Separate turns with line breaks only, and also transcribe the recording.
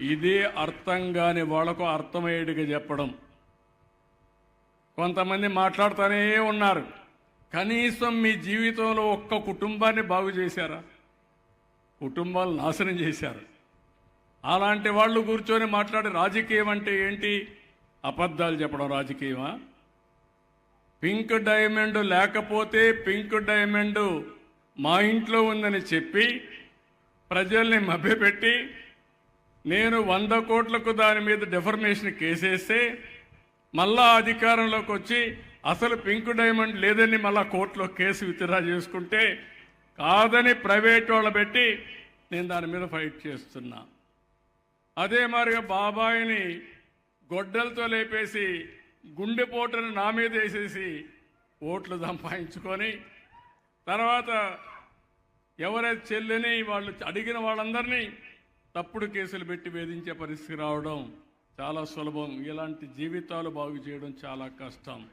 ఇదే అర్థం కాని వాళ్ళకు అర్థమయ్యేట్టుగా చెప్పడం. కొంతమంది మాట్లాడుతూనే ఉన్నారు. కనీసం మీ జీవితంలో ఒక్క కుటుంబాన్ని బాగు చేశారా? కుటుంబాలు నాశనం చేశారు. అలాంటి వాళ్ళు కూర్చొని మాట్లాడే రాజకీయం అంటే ఏంటి? అబద్ధాలు చెప్పడం రాజకీయమా? పింక్ డైమండ్ లేకపోతే పింక్ డైమండ్ మా ఇంట్లో ఉందని చెప్పి ప్రజల్ని మభ్యపెట్టి నేను వంద కోట్లకు దాని మీద డెఫర్మేషన్ కేసేస్తే మళ్ళా అధికారంలోకి వచ్చి అసలు పింక్ డైమండ్ లేదని మళ్ళా కోర్టులో కేసు విత్డ్రా చేసుకుంటే కాదని ప్రైవేట్ వాళ్ళు పెట్టి నేను దాని మీద ఫైట్ చేస్తున్నా. అదే మాదిరిగా బాబాయిని గొడ్డలతో లేపేసి గుండెపోటును నా మీద వేసేసి ఓట్లు సంపాదించుకొని తర్వాత ఎవరైతే చెల్లిని వాళ్ళు అడిగిన వాళ్ళందరినీ తప్పుడు కేసులు పెట్టి వేధించే పరిస్థితి రావడం చాలా సులభం. ఇలాంటి జీవితాలు బాగు చేయడం చాలా కష్టం.